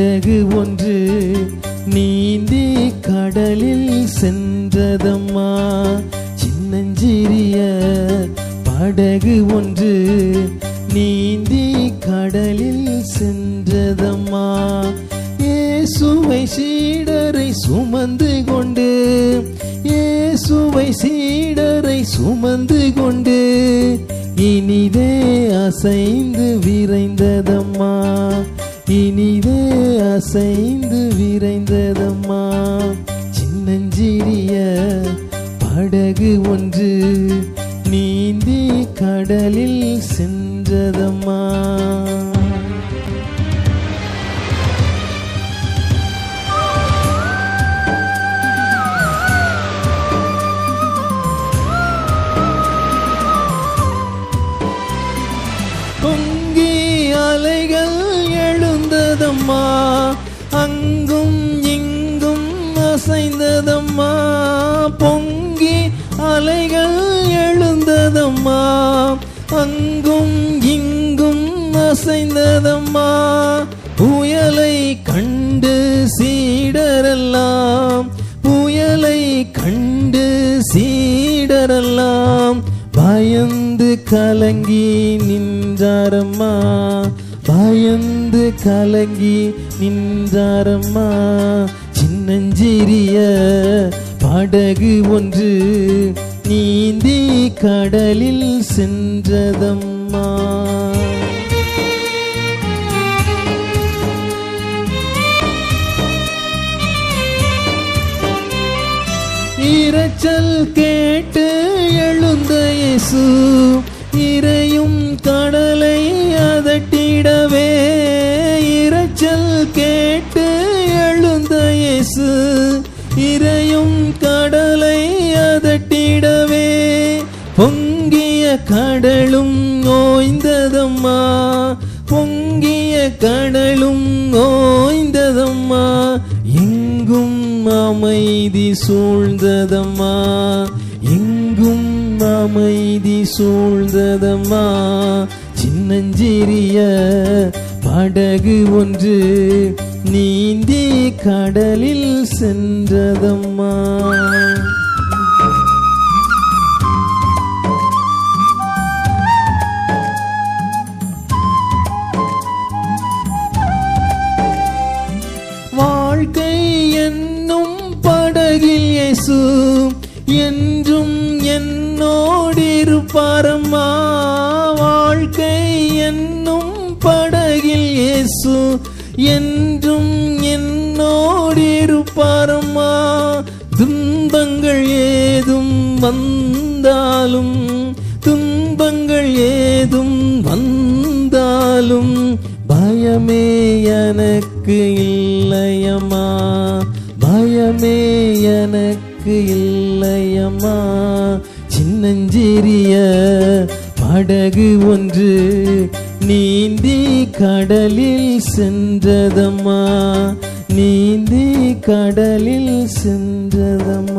படகு ஒன்று நீந்தி கடலில் சென்றதம்மா. சின்னஞ்சிறிய படகு ஒன்று நீந்தி கடலில் சென்றதம்மா. இயேசுவை சீடரை சுமந்து கொண்டு இயேசுவை சீடரை சுமந்து கொண்டு இனிதே அசைந்து விரைந்ததம்மா. அசைந்து விரைந்ததம்மா. சின்னஞ்சிறிய படகு ஒன்று நீந்தி கடலில் சென்றதம்மா. பொங்கி அலைகள் எழுந்ததம்மா. அங்கும் இங்கும் அசைந்ததம்மா. புயலை கண்டு சீடரெல்லாம். புயலை கண்டு சீடரெல்லாம். பயந்து கலங்கி நின்றாரம்மா. பயந்து கலங்கி நின்றாரம்மா. சின்னஞ்சிறிய படகு ஒன்று நீந்தி கடலில் சென்றதம்மா. இரைச்சல் கேட்டு எழுந்த இயேசு இறையும் கடலை அதட்டிடவே. இரைச்சல் கேட்டு எழுந்த இயேசு இறை கடலும் ஓய்ந்ததம்மா எங்கும் அமைதி சூழ்ந்ததம்மா எங்கும் அமைதி சூழ்ந்ததம்மா. சின்னஞ்சிறிய படகு ஒன்று நீந்தி கடலில் சென்றதம்மா. இயேசு என்றும் என்னோடிருப்பாரம்மா வாழ்க்கை என்னும் படகில் இயேசு என்றும் என்னோடிருப்பாரம்மா துன்பங்கள் ஏதும் வந்தாலும் துன்பங்கள் ஏதும் வந்தாலும் பயமே எனக்கு இல்லையம்மா பயமே எனக்கு இல்லையம்மா. சின்னஞ்சிறிய படகு ஒன்று நீந்தி கடலில் சென்றதம்மா நீந்தி கடலில் சென்றதம்மா. நீந்தி கடலில் சென்றதம்மா.